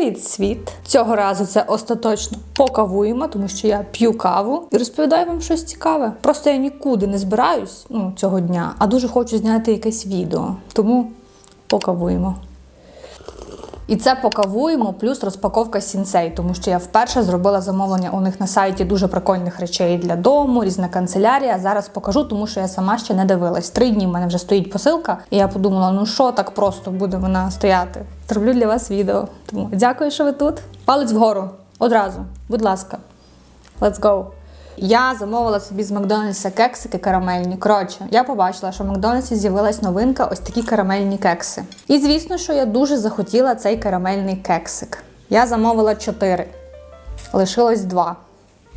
Привіт, світ! Цього разу це остаточно покавуємо, тому що я п'ю каву і розповідаю вам щось цікаве. Просто я нікуди не збираюсь ну, цього дня, а дуже хочу зняти якесь відео. Тому покавуємо. І це покавуємо, плюс розпаковка сінсей, тому що я вперше зробила замовлення у них на сайті дуже прикольних речей для дому, різна канцелярія. Зараз покажу, тому що я сама ще не дивилась. Три дні в мене вже стоїть посилка, і я подумала, ну що так просто буде вона стояти. Зроблю для вас відео. Тому дякую, що ви тут. Палець вгору. Одразу, будь ласка. Let's go. Я замовила собі з Макдональдса кексики карамельні. Коротше, я побачила, що в Макдональдсі з'явилась новинка ось такі карамельні кекси. І звісно, що я дуже захотіла цей карамельний кексик. Я замовила чотири. Лишилось два.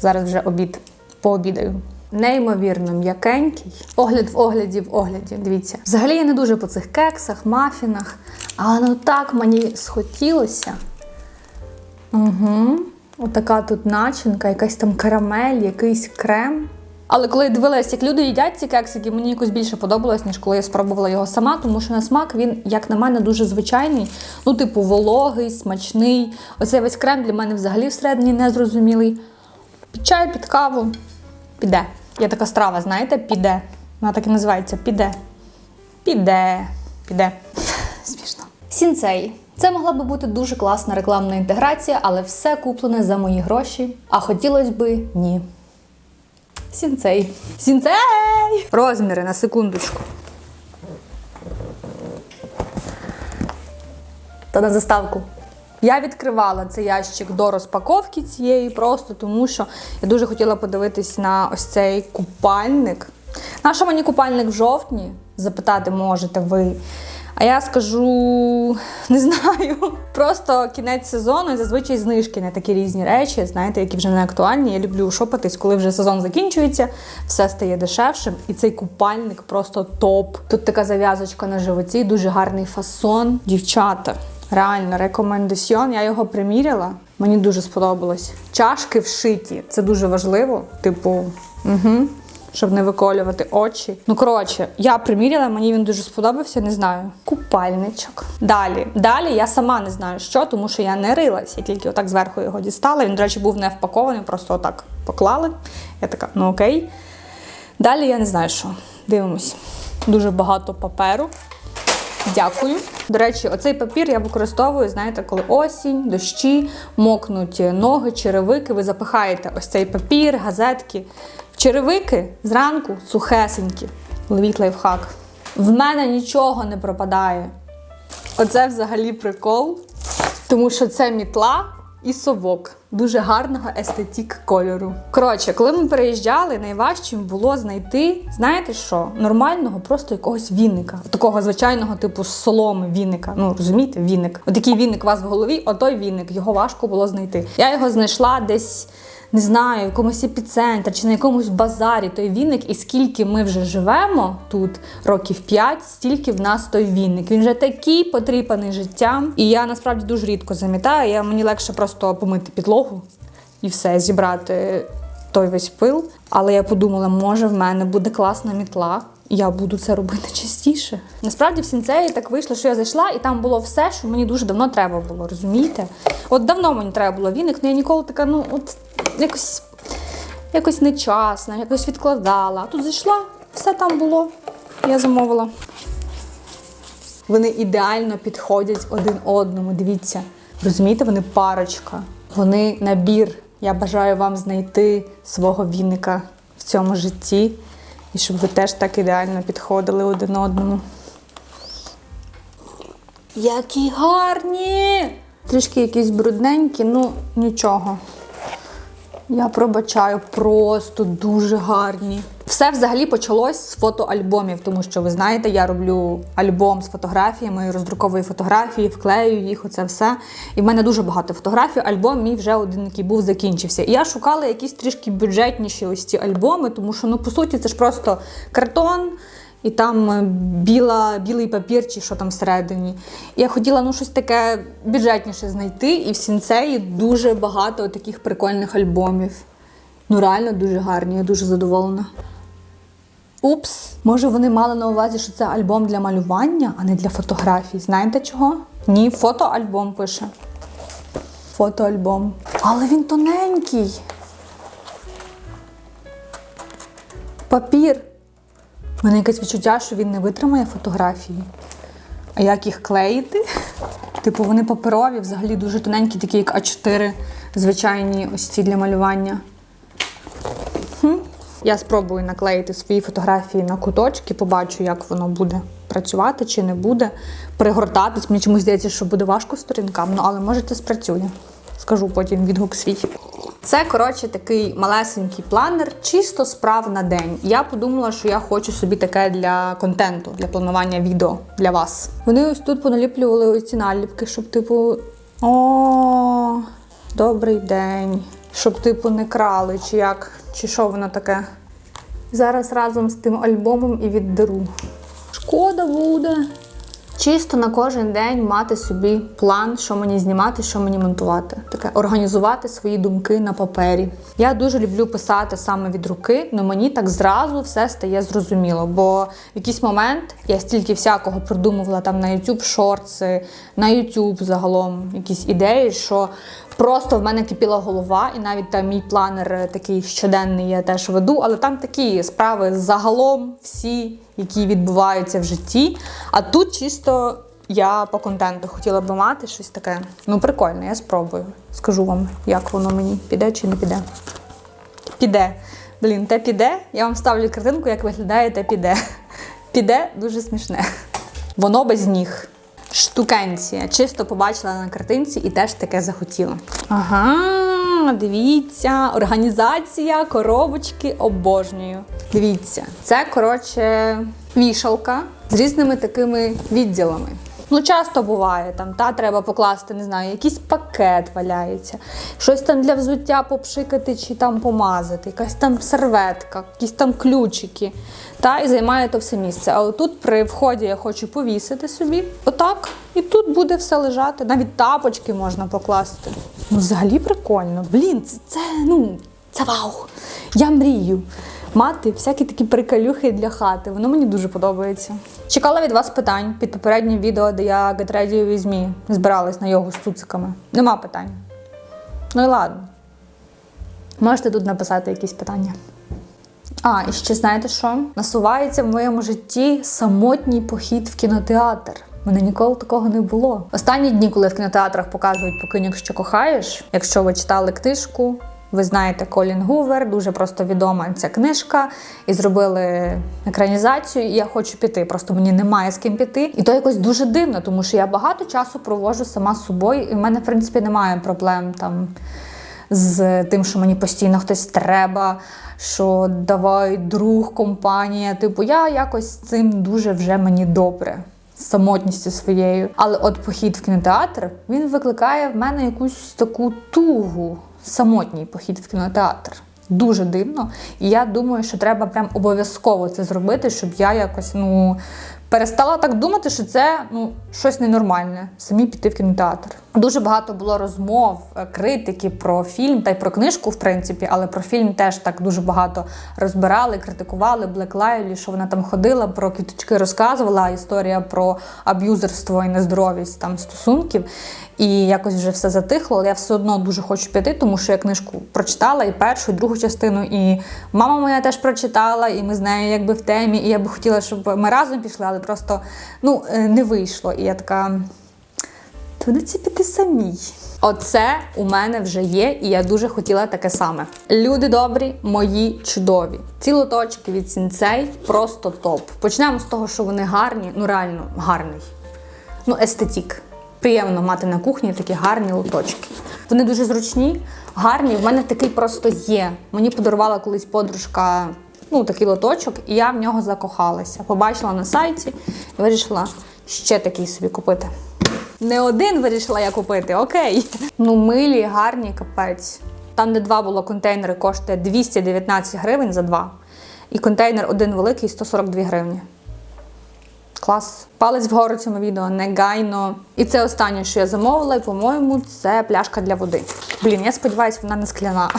Зараз вже обід. Пообідаю. Неймовірно м'якенький. Огляд в огляді в огляді. Дивіться. Взагалі я не дуже по цих кексах, мафінах. Але ну так мені схотілося. Угу. Отака тут начинка, якась там карамель, якийсь крем. Але коли я дивилась, як люди їдять ці кексики, мені якось більше подобалось, ніж коли я спробувала його сама, тому що на смак він, як на мене, дуже звичайний. Ну, типу, вологий, смачний. Оцей весь крем для мене взагалі всередині незрозумілий. Під чай, під каву. Піде. Є така страва, знаєте, піде. Вона так і називається піде. Піде. Піде. Смішно. Сінцей. Це могла би бути дуже класна рекламна інтеграція, але все куплене за мої гроші. А хотілося би ні. Сінцей. Сінцей! Розміри на секундочку. Та на заставку. Я відкривала цей ящик до розпаковки цієї, просто тому що я дуже хотіла подивитись на ось цей купальник. На що мені купальник в жовтні? Запитати можете ви. А я скажу, не знаю. Просто кінець сезону і зазвичай знижки на такі різні речі, знаєте, які вже не актуальні. Я люблю шопатись, коли вже сезон закінчується, все стає дешевшим. І цей купальник просто топ. Тут така зав'язочка на животі, дуже гарний фасон. Дівчата, реально рекомендаціон. Я його приміряла. Мені дуже сподобалось. Чашки вшиті, це дуже важливо. Типу, угу щоб не виколювати очі. Ну, коротше, я приміряла, мені він дуже сподобався, не знаю. Купальничок. Далі. Далі я сама не знаю, що, тому що я не рилась. Я тільки отак зверху його дістала. Він, до речі, був не впакований, просто отак поклали. Я така, ну окей. Далі я не знаю, що. Дивимось. Дуже багато паперу. Дякую. До речі, оцей папір я використовую, знаєте, коли осінь, дощі, мокнуть ноги, черевики. Ви запихаєте ось цей папір, газетки. Черевики зранку сухесенькі. Ловіть лайфхак. В мене нічого не пропадає. Оце взагалі прикол, тому що це мітла і совок. Дуже гарного естетік кольору. Коротше, коли ми переїжджали, найважчим було знайти, знаєте що, нормального просто якогось вінника. Такого звичайного типу соломи вінника. Ну, розумієте, віник. Отакий віник у вас в голові, отой віник. Його важко було знайти. Я його знайшла десь не знаю, в якомусь епіцентрі чи на якомусь базарі той віник, і скільки ми вже живемо тут, років 5, стільки в нас той віник. Він вже такий потріпаний життям. І я насправді дуже рідко замітаю. Я, Мені легше просто помити підлогу і все, зібрати той весь пил. Але я подумала, може в мене буде класна мітла. Я буду це робити частіше. Насправді в сінцеї так вийшло, що я зайшла, і там було все, що мені дуже давно треба було, розумієте? От давно мені треба було віник, але я ніколи така, ну, от якось якось нечасна, якось відкладала. А тут зайшла, все там було. Я замовила. Вони ідеально підходять один одному. Дивіться, розумієте, вони парочка, вони набір. Я бажаю вам знайти свого віника в цьому житті. І щоб ви теж так ідеально підходили один одному. Які гарні! Трішки якісь брудненькі, ну нічого. Я пробачаю, просто дуже гарні. Все взагалі почалось з фотоальбомів, тому що ви знаєте, я роблю альбом з фотографіями, роздруковую фотографії, вклею їх, оце все. І в мене дуже багато фотографій. Альбом мій вже один, який був, закінчився. І я шукала якісь трішки бюджетніші ось ці альбоми, тому що, ну, по суті, це ж просто картон. І там е, біла, білий папір, чи що там всередині. Я хотіла ну, щось таке бюджетніше знайти, і в сінцеї дуже багато таких прикольних альбомів. Ну, реально дуже гарні, я дуже задоволена. Упс, може вони мали на увазі, що це альбом для малювання, а не для фотографій. Знаєте чого? Ні, фотоальбом пише. Фотоальбом. Але він тоненький. Папір. У мене якесь відчуття, що він не витримає фотографії. А як їх клеїти? Типу, вони паперові, взагалі дуже тоненькі, такі як А4, звичайні ось ці для малювання. Хм. Я спробую наклеїти свої фотографії на куточки, побачу, як воно буде працювати чи не буде. Пригортатись. Мені чомусь здається, що буде важко сторінкам, ну але може це спрацює. Скажу потім відгук свій. Це, коротше, такий малесенький планер, чисто справ на день. Я подумала, що я хочу собі таке для контенту, для планування відео для вас. Вони ось тут поналіплювали ось ці наліпки, щоб, типу, о, добрий день. Щоб, типу, не крали, чи як, чи що воно таке. Зараз разом з тим альбомом і віддеру. Шкода буде. Чисто на кожен день мати собі план, що мені знімати, що мені монтувати. Таке організувати свої думки на папері. Я дуже люблю писати саме від руки, але мені так зразу все стає зрозуміло. Бо в якийсь момент я стільки всякого придумувала там на YouTube шорти, на YouTube загалом якісь ідеї, що Просто в мене кипіла голова, і навіть там мій планер такий щоденний я теж веду, але там такі справи загалом всі, які відбуваються в житті. А тут чисто я по контенту хотіла би мати щось таке. Ну, прикольно, я спробую. Скажу вам, як воно мені піде чи не піде. Піде. Блін, те піде. Я вам ставлю картинку, як виглядає те піде. Піде дуже смішне. Воно без ніг. Штукенція. Чисто побачила на картинці і теж таке захотіла. Ага, дивіться, організація коробочки обожнюю. Дивіться, це коротше вішалка з різними такими відділами. Ну, часто буває, там та треба покласти, не знаю, якийсь пакет валяється, щось там для взуття попшикати чи там помазати, якась там серветка, якісь там ключики. Та і займає то все місце. А отут при вході я хочу повісити собі, отак, і тут буде все лежати. Навіть тапочки можна покласти. Ну, взагалі прикольно. Блін, це, це ну, це вау! Я мрію мати всякі такі приколюхи для хати. Воно мені дуже подобається. Чекала від вас питань під попереднім відео, де я With Me збиралась на йогу з цуциками. Нема питань. Ну і ладно. Можете тут написати якісь питання. А, і ще знаєте що? Насувається в моєму житті самотній похід в кінотеатр. Мене ніколи такого не було. Останні дні, коли в кінотеатрах показують «Покинь, якщо кохаєш, якщо ви читали книжку, ви знаєте Колін Гувер, дуже просто відома ця книжка, і зробили екранізацію. І я хочу піти. Просто мені немає з ким піти. І то якось дуже дивно, тому що я багато часу проводжу сама з собою, і в мене, в принципі, немає проблем там з тим, що мені постійно хтось треба, що давай друг, компанія. Типу, я якось цим дуже вже мені добре. Самотністю своєю. Але от похід в кінотеатр він викликає в мене якусь таку тугу. Самотній похід в кінотеатр. Дуже дивно. І я думаю, що треба прям обов'язково це зробити, щоб я якось ну перестала так думати, що це ну щось ненормальне. Самі піти в кінотеатр. Дуже багато було розмов, е, критики про фільм та й про книжку, в принципі, але про фільм теж так дуже багато розбирали, критикували Лайлі, що вона там ходила, про квіточки розказувала. Історія про аб'юзерство і нездоровість там стосунків. І якось вже все затихло, але я все одно дуже хочу піти, тому що я книжку прочитала і першу, і другу частину, і мама моя теж прочитала, і ми з нею якби в темі. І я би хотіла, щоб ми разом пішли, але просто ну, е, не вийшло. І я така. Доведеться піти самій. Оце у мене вже є, і я дуже хотіла таке саме. Люди добрі, мої чудові. Ці лоточки від Сінцей просто топ. Почнемо з того, що вони гарні, ну реально гарний. Ну, естетік. Приємно мати на кухні такі гарні лоточки. Вони дуже зручні, гарні. В мене такий просто є. Мені подарувала колись подружка ну, такий лоточок, і я в нього закохалася. Побачила на сайті і вирішила ще такий собі купити. Не один вирішила я купити, окей. Ну, милі, гарні, капець. Там, де два було контейнери, коштує 219 гривень за два. І контейнер один великий 142 гривні. Клас. Палець вгору цьому відео негайно. І це останнє, що я замовила, і, по-моєму, це пляшка для води. Блін, я сподіваюся, вона не скляна.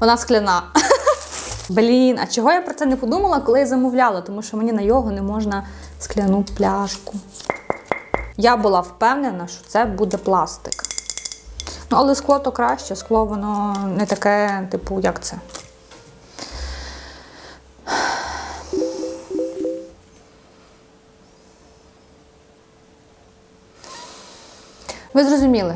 Вона скляна. Блін, а чого я про це не подумала, коли я замовляла? Тому що мені на його не можна скляну пляшку. Я була впевнена, що це буде пластик. Ну, але скло то краще, скло воно не таке, типу, як це. Ви зрозуміли.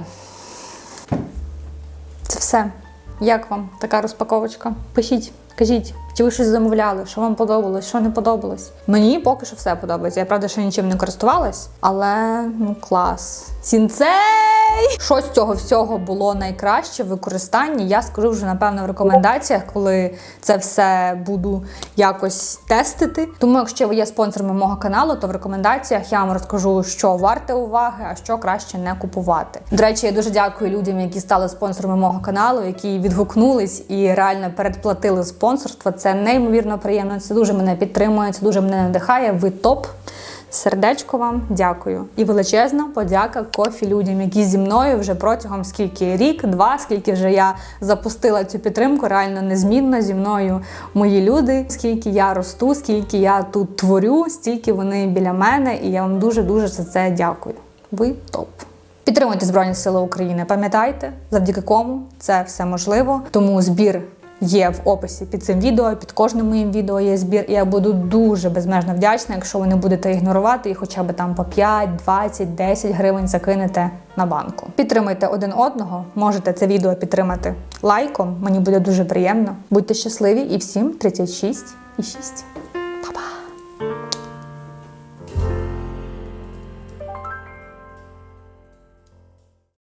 Це все. Як вам така розпаковочка? Пишіть, кажіть, чи ви щось замовляли, що вам подобалось, що не подобалось. Мені поки що все подобається. Я правда ще нічим не користувалась, але ну клас. Сінцей! Що з цього всього було найкраще в використанні? Я скажу вже напевно в рекомендаціях, коли це все буду якось тестити. Тому, якщо ви є спонсорами мого каналу, то в рекомендаціях я вам розкажу, що варте уваги, а що краще не купувати. До речі, я дуже дякую людям, які стали спонсорами мого каналу, які відгукнулись і реально передплатили спонсорство. Це неймовірно приємно. Це дуже мене підтримує, це дуже мене надихає. Ви топ. Сердечко вам дякую. І величезна подяка кофі людям, які зі мною вже протягом скільки рік, два, скільки вже я запустила цю підтримку, реально незмінно зі мною мої люди. Скільки я росту, скільки я тут творю, стільки вони біля мене, і я вам дуже дуже за це дякую. Ви топ. Підтримуйте Збройні Сили України. Пам'ятайте, завдяки кому це все можливо. Тому збір є в описі під цим відео. Під кожним моїм відео є збір. І я буду дуже безмежно вдячна, якщо ви не будете ігнорувати і хоча б там по 5, 20, 10 гривень закинете на банку. Підтримайте один одного. Можете це відео підтримати лайком. Мені буде дуже приємно. Будьте щасливі і всім 36 і 6.